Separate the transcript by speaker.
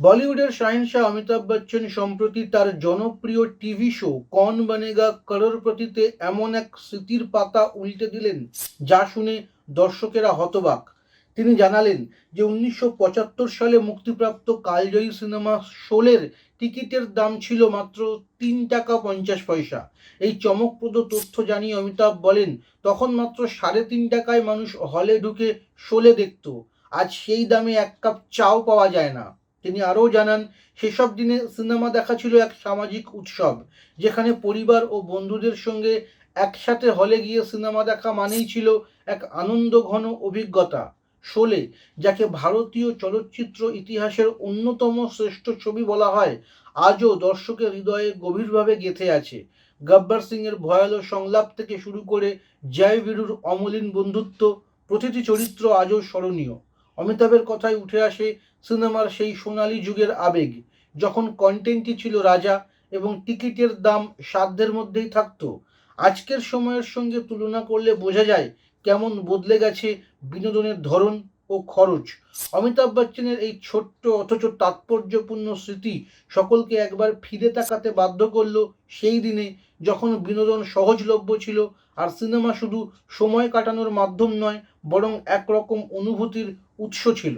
Speaker 1: বলিউডের শাহিনশাহ অমিতাভ বচ্চন সম্প্রতি তার জনপ্রিয় টিভি শো কন বনেগা করোড়পতিতে এমন এক স্মৃতির পাতা উল্টে দিলেন, যা শুনে দর্শকেরা হতবাক। তিনি জানালেন যে উনিশশো পঁচাত্তর সালে মুক্তিপ্রাপ্ত কালজয়ী সিনেমা শোলের টিকিটের দাম ছিল মাত্র তিন টাকা পঞ্চাশ পয়সা। এই চমকপ্রদ তথ্য জানিয়ে অমিতাভ বলেন, তখন মাত্র সাড়ে তিন টাকায় মানুষ হলে ঢুকে শোলে দেখত। আজ সেই দামে এক কাপ চাও পাওয়া যায় না। তিনি আরও জানান, সেসব দিনে সিনেমা দেখা ছিল এক সামাজিক উৎসব, যেখানে পরিবার ও বন্ধুদের সঙ্গে একসাথে হলে গিয়ে সিনেমা দেখা মানেই ছিল এক আনন্দ ঘন অভিজ্ঞতা। শোলে, যাকে ভারতীয় চলচ্চিত্র ইতিহাসের অন্যতম শ্রেষ্ঠ ছবি বলা হয়, আজও দর্শকের হৃদয়ে গভীরভাবে গেঁথে আছে। গব্বর সিংয়ের ভয়ালো সংলাপ থেকে শুরু করে জয় বীরুর অমলিন বন্ধুত্ব, প্রতিটি চরিত্র আজও স্মরণীয়। অমিতাভের কথায় উঠে আসে সিনেমার সেই সোনালি যুগের আবেগ, যখন কন্টেন্টই ছিল রাজা এবং টিকিটের দাম সাধ্যের মধ্যেই থাকতো। আজকের সময়ের সঙ্গে তুলনা করলে বোঝা যায় কেমন বদলে গেছে বিনোদনের ধরন ও খরচ। অমিতাভ বচ্চনের এই ছোট্ট অথচ তাৎপর্যপূর্ণ স্মৃতি সকলকে একবার ফিরে তাকাতে বাধ্য করল সেই দিনে যখন বিনোদন সহজলভ্য ছিল আর সিনেমা শুধু সময় কাটানোর মাধ্যম নয়, বরং একরকম অনুভূতির উৎস ছিল।